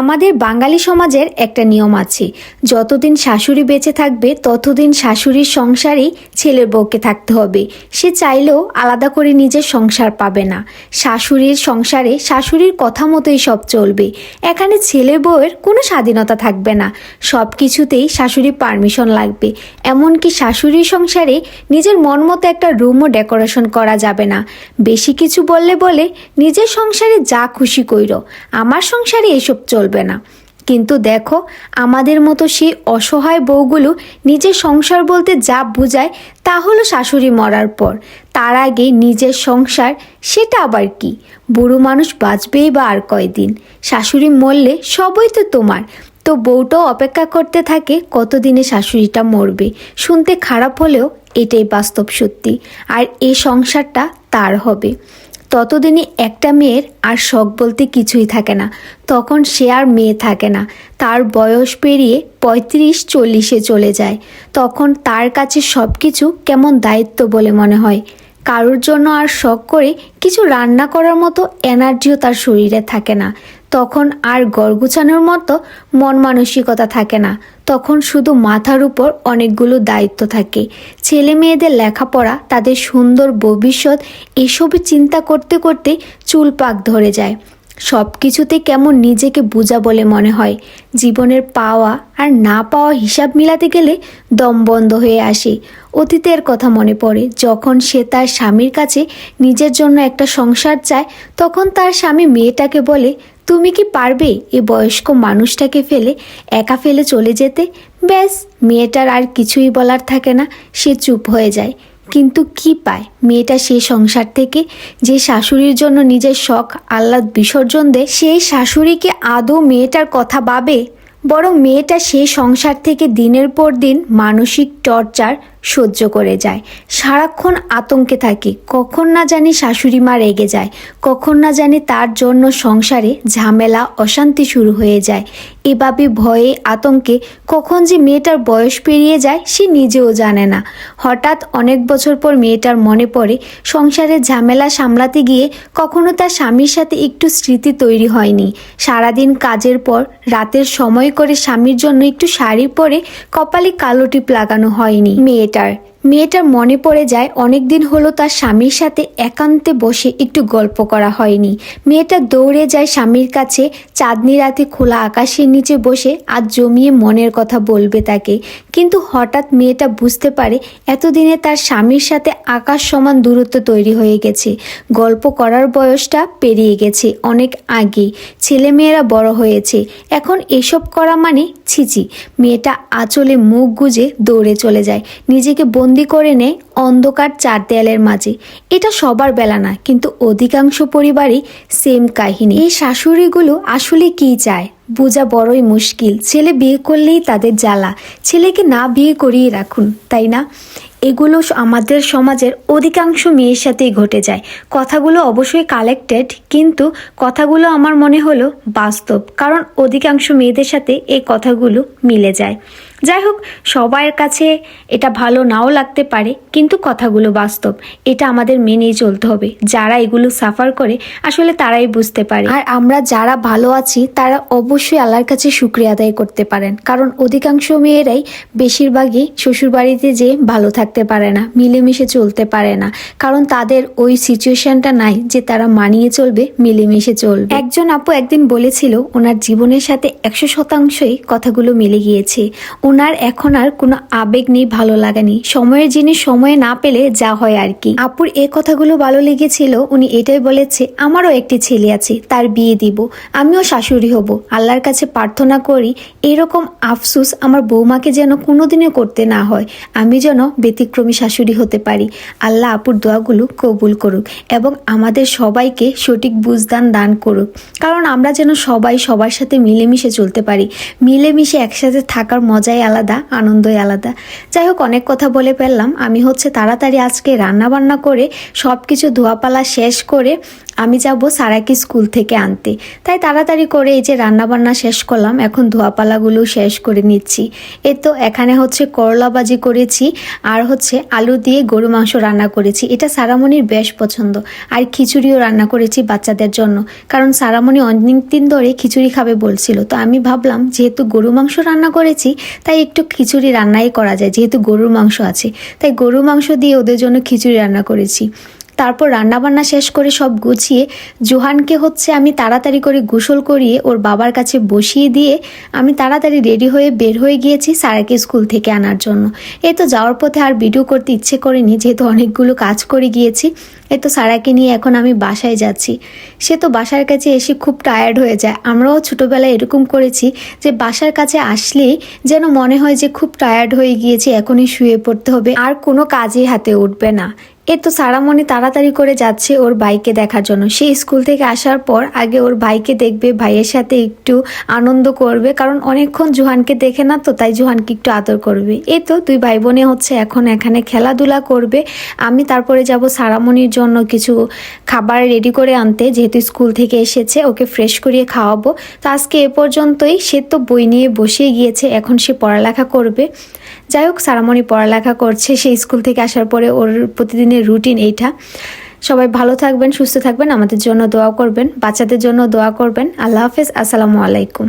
আমাদের বাঙালি সমাজের একটা নিয়ম আছে, যতদিন শাশুড়ি বেঁচে থাকবে, ততদিন শাশুড়ির সংসারেই ছেলের বউকে থাকতে হবে। সে চাইলেও আলাদা করে নিজের সংসার পাবে না। শাশুড়ির সংসারে শাশুড়ির কথা মতোই সব চলবে। এখানে ছেলে বউয়ের কোনো স্বাধীনতা থাকবে না। সব কিছুতেই শাশুড়ির পারমিশন লাগবে। এমনকি শাশুড়ির সংসারে নিজের মন মতো একটা রুমও ডেকোরেশন করা যাবে না। বেশি কিছু বললে বলে, নিজের সংসারে যা খুশি কইর। আমার সংসারে এসব চলবে না। কিন্তু দেখো, আমাদের মতো সেই অসহায় বউগুলো নিজের সংসার বলতে যা বোঝায় তা হলো শাশুড়ি মরার পর। তার আগে নিজের সংসার, সেটা আবার কি? বুড়ো মানুষ বাঁচবেই বা আর কয়দিন? শাশুড়ি মরলে সবই তো তোমার। তো বউটাও অপেক্ষা করতে থাকে কতদিনে শাশুড়িটা মরবে। শুনতে খারাপ হলেও এটাই বাস্তব সত্যি। আর এই সংসারটা তার হবে। ততদিনে একটা মেয়ের আর শখ বলতে কিছুই থাকে না। তখন সে আর মেয়ে থাকে না। তার বয়স পেরিয়ে পঁয়ত্রিশ চল্লিশে চলে যায়। তখন তার কাছে সব কিছু কেমন দায়িত্ব বলে মনে হয়। কারোর জন্য আর শখ করে কিছু রান্না করার মতো এনার্জিও তার শরীরে থাকে না। তখন আর গড়গুছানোর মতো মন মানসিকতা থাকে না। তখন শুধু মাথার উপর অনেকগুলো দায়িত্ব থাকে। ছেলে মেয়েদের লেখাপড়া, তাদের সুন্দর ভবিষ্যৎ এসবই চিন্তা করতে করতে চুল পাক ধরে যায়। সব কিছুতে কেমন নিজেকে বোঝা বলে মনে হয়। জীবনের পাওয়া আর না পাওয়া হিসাব মিলাতে গেলে দম বন্ধ হয়ে আসে। অতীতের কথা মনে পড়ে। যখন সে তার স্বামীর কাছে নিজের জন্য একটা সংসার চায়, তখন তার স্বামী মেয়েটাকে বলে তুমি কি পারবে এ বয়স্ক মানুষটাকে ফেলে একা ফেলে চলে যেতে? ব্যাস, মেয়েটার আর কিছুই বলার থাকে না, সে চুপ হয়ে যায়। কিন্তু কি পায়? মেয়েটা সেই সংসার থেকে যে শাশুড়ির জন্য নিজের শখ, আহ্লাদ, বিসর্জন দেয় সেই শাশুড়িকে আদৌ মেয়েটার কথা ভাবে? বরং মেয়েটা সেই সংসার থেকে দিনের পর দিন মানসিক টর্চার সহ্য করে যায়। সারাক্ষণ আতঙ্কে থাকে। কখন না জানি শাশুড়ি মা রেগে যায়। কখন না জানি তার জন্য সংসারে ঝামেলা, অশান্তি শুরু হয়ে যায়। এভাবে ভয়ে, আতঙ্কে কখন যে মেয়েটার বয়স পেরিয়ে যায় সে নিজেও জানে না। হঠাৎ অনেক বছর পর মেয়েটার মনে পড়ে সংসারের ঝামেলা সামলাতে গিয়ে কখনো তার স্বামীর সাথে একটু স্মৃতি তৈরি হয়নি। সারাদিন কাজের পর, রাতের সময় করে স্বামীর জন্য একটু শাড়ি পরে কপালে কালো টিপ লাগানো হয়নি। মেয়েটার মেয়েটার মনে পড়ে যায় অনেক দিন হলো তার স্বামীর সাথে একান্তে বসে একটু গল্প করা হয়নি। মেয়েটা দৌড়ে যায় স্বামীর কাছে, চাঁদনি রাতে খোলা আকাশের নিচে বসে আজ জমিয়ে মনের কথা বলবে তাকে। কিন্তু হঠাৎ মেয়েটা বুঝতে পারে এতদিনে তার স্বামীর সাথে আকাশ সমান দূরত্ব তৈরি হয়ে গেছে। গল্প করার বয়সটা পেরিয়ে গেছে অনেক আগেই। ছেলেমেয়েরা বড় হয়েছে। এখন এসব করা মানে ছিচি। মেয়েটা আঁচলে মুখ গুজে দৌড়ে চলে যায়। নিজেকে বন্দি করে নেয় অন্ধকার চার দেয়ালের মাঝে। এটা সবার বেলা না, কিন্তু অধিকাংশ পরিবারই সেম কাহিনী। এই শাশুড়িগুলো আসলে কি চায়? বোঝা বড়ই মুশকিল। ছেলে বিয়ে করলেই তাদের জ্বালা। ছেলেকে না বিয়ে করিয়ে রাখুন, তাই না? এগুলো আমাদের সমাজের অধিকাংশ মেয়ের সাথেই ঘটে যায়। কথাগুলো অবশ্যই কালেক্টেড কিন্তু কথাগুলো আমার মনে হলো বাস্তব, কারণ অধিকাংশ মেয়েদের সাথে এই কথাগুলো মিলে যায়। যাই হোক সবার কাছে এটা ভালো নাও লাগতে পারে, কিন্তু কথাগুলো বাস্তব। এটা আমাদের মেনেই চলতে হবে। যারা এগুলো সাফার করে, আসলে তারাই বুঝতে পারে। আর আমরা যারা ভালো আছি, তারা অবশ্যই আল্লাহর কাছে শুক্রিয়া আদায় করতে পারেন। কারণ অধিকাংশ মেয়েরাই বেশিরভাগই শ্বশুরবাড়িতে যে ভালো থাকতে পারে না, মিলেমিশে চলতে পারে না। কারণ তাদের ওই সিচুয়েশনটা নাই যে তারা মানিয়ে চলবে, মিলেমিশে চলবে। একজন আপু একদিন বলেছিল, ওনার জীবনের সাথে একশো শতাংশই কথাগুলো মিলে গিয়েছে। ওনার এখন আর কোনো আবেগ নেই, ভালো লাগা নেই। সময়ের জিনিস সময়ে না পেলে যা হয় আর কি। আপুর এ কথাগুলো ভালো লেগেছিল, উনি এটাই বলেছে, আমারও একটি ছেলে আছে, তার বিয়ে দিব, আমিও শাশুড়ি হব। আল্লাহর কাছে প্রার্থনা করি, এরকম আফসুস আমার বৌমাকে যেন কোনোদিনও করতে না হয়। আমি যেন ব্যতিক্রমী শাশুড়ি হতে পারি। আল্লাহ আপুর দোয়াগুলো কবুল করুক এবং আমাদের সবাইকে সঠিক বুঝদান দান করুক। কারণ আমরা যেন সবাই সবার সাথে মিলেমিশে চলতে পারি। মিলেমিশে একসাথে থাকার মজাই আলাদা, আনন্দই আলাদা। যাই হোক অনেক কথা বলে ফেললাম। আমি হচ্ছে তাড়াতাড়ি আজকে রান্না বান্না করে সব কিছু ধোয়াপালা শেষ করে আমি যাব সারাকে স্কুল থেকে আনতে। তাই তাড়াতাড়ি করে এই যে রান্নাবান্না শেষ করলাম, এখন ধোয়াপালাগুলো শেষ করে নিচ্ছি। এ তো এখানে হচ্ছে করলা ভাজি করেছি, আর হচ্ছে আলু দিয়ে গরু মাংস রান্না করেছি। এটা সারামণির বেশ পছন্দ, আর খিচুড়িও রান্না করেছি বাচ্চাদের জন্য। কারণ সারামণি অনেক দিন ধরে খিচুড়ি খাবে বলছিল। তো আমি ভাবলাম, যেহেতু গরু মাংস রান্না করেছি, তাই একটু খিচুড়ি রান্নাই করা যায়, যেহেতু গরুর মাংস আছে। তাই গরু মাংস দিয়ে ওদের জন্য খিচুড়ি রান্না করেছি। তারপর রান্নাবান্না শেষ করে সব গুছিয়ে জোহানকে হচ্ছে আমি তাড়াতাড়ি করে গোসল করিয়ে ওর বাবার কাছে বসিয়ে দিয়ে আমি তাড়াতাড়ি রেডি হয়ে বের হয়ে গিয়েছি সারাকে স্কুল থেকে আনার জন্য। এই তো যাওয়ার পথে আর ভিডিও করতে ইচ্ছে করিনি, যেহেতু অনেকগুলো কাজ করে গিয়েছি এই তো সারাকে নিয়ে এখন আমি বাসায় যাচ্ছি। সে তো বাসার কাছে এসে খুব টায়ার্ড হয়ে যায়। আমরাও ছোটোবেলায় এরকম করেছি যে বাসার কাছে আসলেই যেন মনে হয় যে খুব টায়ার্ড হয়ে গিয়েছি, এখনই শুয়ে পড়তে হবে। আর কোনো কাজই হাতে উঠবে না। এ তো সারামণি তাড়াতাড়ি করে যাচ্ছে ওর ভাইকে দেখার জন্য। সে স্কুল থেকে আসার পর আগে ওর ভাইকে দেখবে, ভাইয়ের সাথে একটু আনন্দ করবে, কারণ অনেকক্ষণ জোহানকে দেখে না তো, তাই জোহানকে একটু আদর করবে। এ তো দুই ভাই বোনে হচ্ছে এখন এখানে খেলাধুলা করবে। আমি তারপরে যাব সারামণির জন্য কিছু খাবার রেডি করে আনতে, যেহেতু স্কুল থেকে এসেছে, ওকে ফ্রেশ করিয়ে খাওয়াবো। তো আজকে এ পর্যন্তই। সে তো বই নিয়ে বসিয়ে গিয়েছে, এখন সে পড়ালেখা করবে। যাই হোক, সারামণি পড়ালেখা করছে, সেই স্কুল থেকে আসার পরে ওর প্রতিদিনের রুটিন এইটা। সবাই ভালো থাকবেন, সুস্থ থাকবেন, আমাদের জন্য দোয়া করবেন, বাচ্চাদের জন্য দোয়া করবেন। আল্লাহ হাফেজ, আসসালামু আলাইকুম।